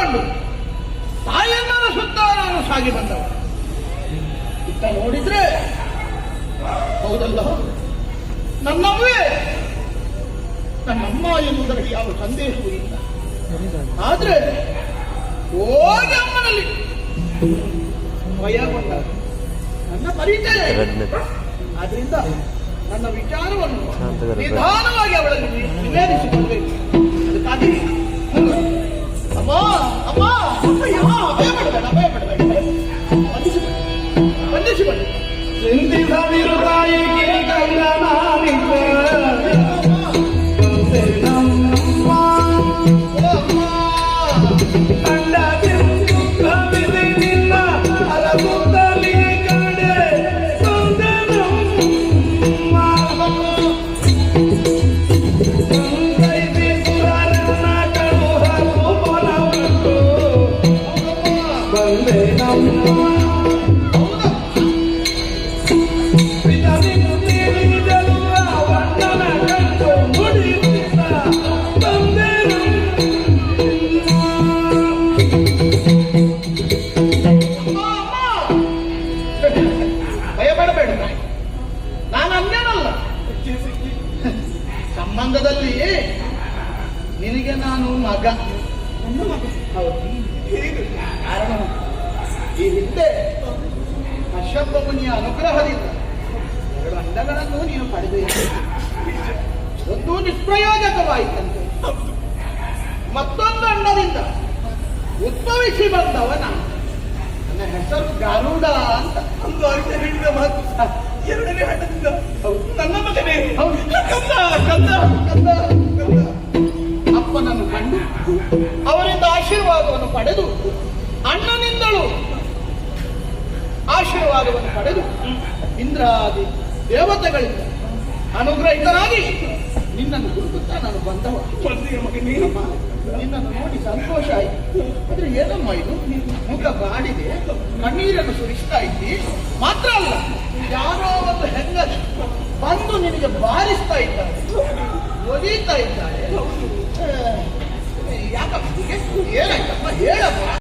ಅಣ್ಣನನ್ನು ತಾಯಿಯನ್ನ ಸುತ್ತ ನಾನು ಸಾಗಿ ಬಂದವ ಇತ್ತ ನೋಡಿದ್ರೆ ಹೌದಲ್ಲ? ನನ್ನವ್ವೇ ನನ್ನಮ್ಮ ಎನ್ನುವುದರಲ್ಲಿ ಯಾವ ಸಂದೇಶವೂ ಇಲ್ಲ. ಆದ್ರೆ ಹೋಗಿ ಅಮ್ಮನಲ್ಲಿ ಭಯ ಬಂದ ನನ್ನ ಪರಿಚಯ. ಆದ್ರಿಂದ ನನ್ನ ವಿಚಾರವನ್ನು ನಿಧಾನವಾಗಿ ಅವಳಲ್ಲಿ ನಿವೇದಿಸಿಕೊಳ್ಬೇಕು ಅದಕ್ಕಾಗಿ 我不行了。ಸಂಬಂಧದಲ್ಲಿ ನಿನಗೆ ನಾನು ಮಗ. ಹೌದು. ಕಾರಣ? ಈ ಹಿಂದೆ ಕಶ್ಯಪ ಮುನಿಯ ಅನುಗ್ರಹದಿಂದ ಎರಡು ಅಂಡಗಳನ್ನು ನೀನು ಪಡೆದೆ. ಒಂದು ನಿಷ್ಪ್ರಯೋಜಕವಾಯಿತಂತೆ. ಮತ್ತೊಂದು ಅಂಡದಿಂದ ಉದ್ಭವಿಸಿ ಬಂದವನ. ನನ್ನ ಹೆಸರು ಗಾರುಡ ಅಂತ. ಒಂದು ಅರ್ಥ ಹಿಡಿದ ಮಾತು ಅಪ್ಪನನ್ನು ಕಂಡು ಅವರಿಂದ ಆಶೀರ್ವಾದವನ್ನು ಪಡೆದು, ಅಣ್ಣನಿಂದಲೂ ಆಶೀರ್ವಾದವನ್ನು ಪಡೆದು, ಇಂದ್ರಾದಿ ದೇವತೆಗಳಿಂದ ಅನುಗ್ರಹಿತನಾಗಿ ನಿನ್ನನ್ನು ಹುಡುಕುತ್ತಾ ನಾನು ಬಂದವ. ನಿನ್ನನ್ನು ನೋಡಿ ಸಂತೋಷ ಆಯ್ತು. ಅಂದ್ರೆ ಏನಮ್ಮ ಇದು? ಮುಖ ಬಾಡಿದೆ ಕಣ್ಣೀರನ್ನು ಸುರಿಸ್ತಾ ಇದ್ದಿ. ಮಾತ್ರ ಅಲ್ಲ, ಯಾರೋ ಒಂದು ಹೆಂಗ ಬಂದು ನಿನಗೆ ಬಾರಿಸ್ತಾ ಇದ್ದಾರೆ. ಒದೀತಾ ಇದ್ದಾರೆ. ಯಾಕಪ್ಪ? ಏನಾಯ್ತಪ್ಪ? ಹೇಳಪ್ಪ.